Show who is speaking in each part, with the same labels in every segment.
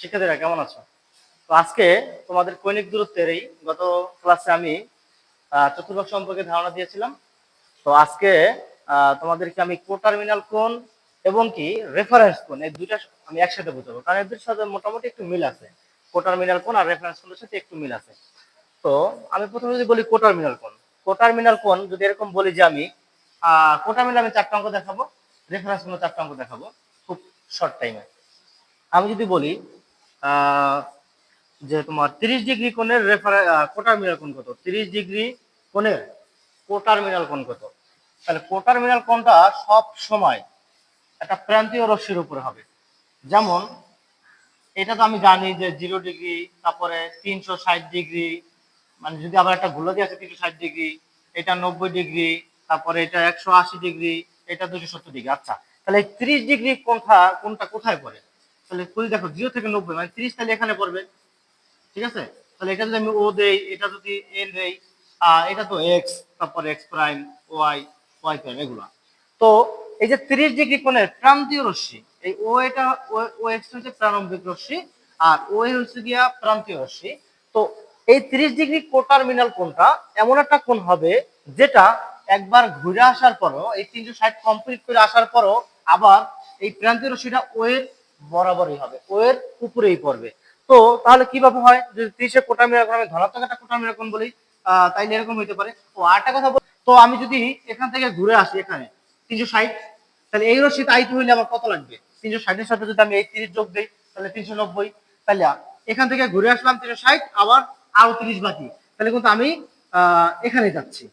Speaker 1: শিক্ষার্থীরা কেমন আছো? তো আজকে তোমাদের কৈনিক দূরত্বের এই গত ক্লাসে আমি চতুর্ভাগ সম্পর্কে ধারণা দিয়েছিলাম। তো আজকে তোমাদেরকে আমি কোটার্মিনাল কোন এবং কি রেফারেন্স কোণ, এই দুইটা আমি একসাথে বুঝাবো। কারণ এদের সাথে মোটামুটি একটু মিল আছে। কোটার্মিনাল কোণ আর রেফারেন্স কোণের সাথে একটু মিল আছে। তো আমি প্রথমে যদি বলি কোটার্মিনাল কোণ, কোটার্মিনাল কোন যদি এরকম বলি যে আমি কোটার্মিনাল আমি চারটা অঙ্ক দেখাবো রেফারেন্স কোণ চারটা অঙ্ক দেখাবো, খুব শর্ট টাইমে আমি যদি বলি যে তোমার তিরিশ ডিগ্রি কোণের রেফারে কোটার্মিনাল কোণ কত? তিরিশ ডিগ্রি কোণের কোটার্মিনাল কোণ কত? তাহলে কোটার্মিনাল কোণটা সব সময় একটা প্রান্তীয় রশ্মির উপরে হবে। যেমন, এটা তো আমি জানি যে জিরো ডিগ্রি, তারপরে তিনশো ষাট ডিগ্রি মানে যদি আবার একটা ভুলো দিয়ে আছে তিনশো ষাট ডিগ্রি, এটা নব্বই ডিগ্রি, তারপরে এটা একশো আশি ডিগ্রি, এটা দুশো সত্তর ডিগ্রি। আচ্ছা তাহলে ত্রিশ ডিগ্রি কোনটা কোনটা কোথায় পড়ে? তাহলে তুমি দেখো জিরো থেকে নব্বই মানে ত্রিশ তাহলে এখানে পড়বে। ঠিক আছে? তাহলে এটা যদি আমি ও দেই, এটা যদি এন দেই এটা তো এক্স তারপর X prime Y Y prime এগুলো। তো এই যে তিরিশ ডিগ্রি কোণের প্রান্তীয় রশ্মি, এই ও এটা, ও এক্স হচ্ছে প্রারম্ভিক রশ্মি, আর ও হচ্ছে গিয়া প্রান্তীয় রশ্মি। তো এই তিরিশ ডিগ্রি কোটার্মিনাল কোণটা এমন একটা কোণ হবে যেটা একবার ঘুরে আসার পরও, এই তিনশো ষাট কমপ্লিট করে আসার পরও আবার এই প্রান্তীয় রশ্মিটা ও এর বরাবরই হবে, ও এর উপরেই পড়বে। তো তাহলে কীভাবে হয়? যদি ত্রিশে কোটার্মিনাল কোণ আমি ধনাত্মক একটা কোটার্মিনাল কোণ বলি তাইলে এরকম হইতে পারে। ও আরেকটা কথা তো আমি যদি এখান থেকে ঘুরে আসি, এখানে, তিনশো ষাট, তাহলে এই রশ্মি আইতে হইলে আমার কত লাগবে? তিনশো ষাটের সাথে যদি আমি এই তিরিশ যোগ দিই, তাহলে তিনশো নব্বই। তাহলে এখান থেকে ঘুরে আসলাম তিনশো ষাট, আবার আরও তিরিশ বাকি। তাহলে কিন্তু আমি এখানে যাচ্ছি।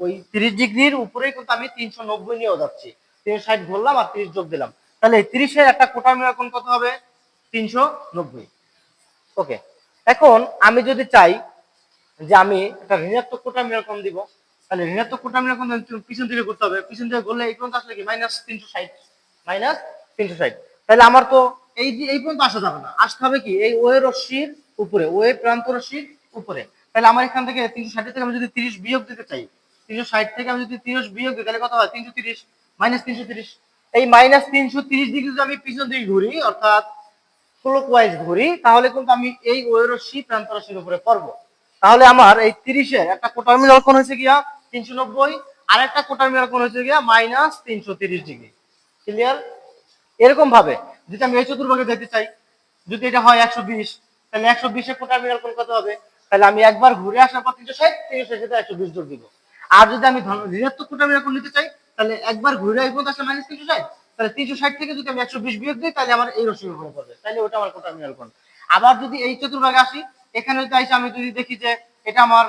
Speaker 1: ওই তিরিশ ডিগ্রির উপরেই কিন্তু আমি তিনশো নব্বই নিয়েও যাচ্ছি। তিনশো ষাট ঘুরলাম আর তিরিশ যোগ দিলাম। তাহলে তিরিশের একটা কোটা কোণ কত হবে? তিনশো নব্বই। ওকে এখন আমি যদি চাই যে আমি একটা ঋণাত্মক কোটা কোণ দিব, তাহলে ঋণাত্মক কোটা কোণ পিছন থেকে করতে হবে। পিছন থেকে করলে এই পর্যন্ত আসলে কি? মাইনাস তিনশো ষাট। মাইনাস তিনশো ষাট। তাহলে আমার তো এই যে এই পর্যন্ত আসা যাবে না। আসতে হবে কি? এই ওয়ে রশ্মির উপরে, ওয়ে প্রান্ত রশ্মির উপরে। তাহলে আমার এখান থেকে তিনশো ষাট থেকে আমি যদি তিরিশ বিয়োগ দিতে চাই, তিনশো ষাট থেকে আমি যদি তিরিশ বিয়োগ দিই, তাহলে কত হয়? তিনশো তিরিশ। মাইনাস তিনশো তিরিশ। এই মাইনাস তিনশো তিরিশ ডিগ্রি যদি আমি পিছন দিকে ঘুরি, অর্থাৎ ক্লকওয়াইজ ঘুরি, তাহলে কিন্তু আমি এই ওয়ে রশ্মি প্রান্ত রশ্মির উপরে পড়ব। তাহলে আমার এই তিরিশের একটা কোটার্মিনাল কোণ হয়েছে গিয়া তিনশো নব্বই আর একটা কোটার্মিনাল কোণ হয়েছে গিয়া মাইনাস তিনশো তিরিশ ডিগ্রি ক্লিয়ার এরকম ভাবে, যদি আমি এই চতুর্ভাগে যেতে চাই, যদি এটা হয় একশো বিশ, তাহলে একশো বিশের কোটার্মিনাল কোণ কত হবে? তাহলে আমি একবার ঘুরে আসার পর তিনশো ষাট তিনশো ষাট একশো বিশ জোর দিব। আর যদি আমি ঋণাত্মক কোটার্মিনাল কোণ নিতে চাই তাহলে একবার ঘুরে আসব আসলে মাইনাস তিনশো ষাট তাহলে তিনশো ষাট থেকে যদি আমি একশো বিশ বিয়োগ দিই, তাহলে আমার এই রশ্মির উপরে পড়বে। তাহলে ওটা আমার কোটার্মিনাল কোণ আবার যদি এই চতুর্ভাগে আসি, এখানে যদি আসি আমি যদি দেখি যে এটা আমার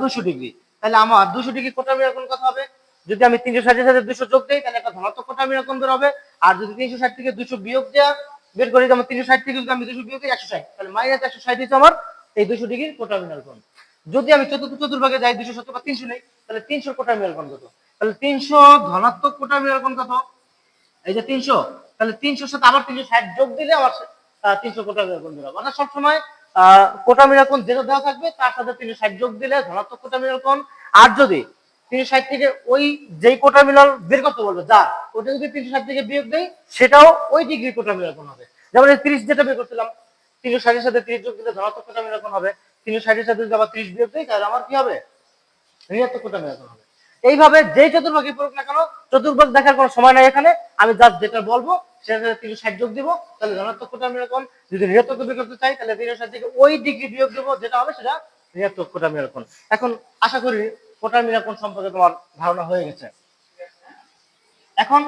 Speaker 1: দুশো ডিগ্রি, তাহলে আমার দুশো ডিগ্রি কোটার্মিনাল কোণ কত হবে? যদি আমি তিনশো ষাটের সাথে দুশো যোগ দিই, তাহলে একটা ধনাত্মক কোটার্মিনাল কোণ বের হবে। আর যদি তিনশো ষাট থেকে দুশো বিয়োগ দেওয়া বের করি যেমন তিনশো ষাট থেকে যদি আমি দুশো বিয়োগ দিই, একশো ষাট, তাহলে মাইনাস একশো ষাট হচ্ছে আমার এই দুশো ডিগ্রির কোটার্মিনাল কোণ যদি আমি চতুর্থ, চতুর্ভাগে যাই, দুশো সত্তর বা তিনশো নেই, তাহলে তিনশো কোটার্মিনাল কোণ কত? তাহলে তিনশো ধনাত্মক কোটার্মিনাল কোণ কত? এই যে তিনশো, তাহলে তিনশোর সাথে আবার তিনশো ষাট যোগ দিলে আমার তিনশো কোটা কোণ বেরোবে। মানে সবসময় কোটা মিনার কোণ যেটা দেওয়া থাকবে, তার সাথে তিনশো ষাট যোগ দিলে ধনাত্মক কোটা মিনার কোণ আর যদি তিনশো ষাট থেকে ওই যেই কোটা মিনাল বের করতে বলবে, যা, ওটা যদি তিনশো ষাট থেকে বিয়োগ দেয় সেটাও ওই ডিগ্রি কোটা মিনার কোণ হবে। যেমন এই তিরিশ যেটা বের করছিলাম, তিনশো ষাটের সাথে তিরিশ যোগ দিলে ধনাত্মক কোটা মিনার কোণ হবে। তিনশো ষাটের সাথে যদি আবার তিরিশ বিয়োগ দেয় তাহলে আমার কি হবে? ঋণাত্মক কোটা মিনার কোণ হবে। এইভাবে যে চতুর্ভাগে পড়ুক না কেন, চতুর্ভাগ দেখার কোনো সময় নাই এখানে। আমি জাস্ট যেটা বলব সেটা তিনশো ষাট যোগ দিব, তাহলে ধনাত্মক কোটা আমি এরকম যদি ঋণাত্মক বের করতে চাই, তাহলে তিনশো ষাট থেকে ওই ডিগ্রি বিয়োগ দেবো, যেটা হবে সেটা ঋণাত্মক কোটা মিনার কোণ এখন আশা করি কোটা মিরাকন সম্পর্কে তোমার ধারণা হয়ে গেছে। এখন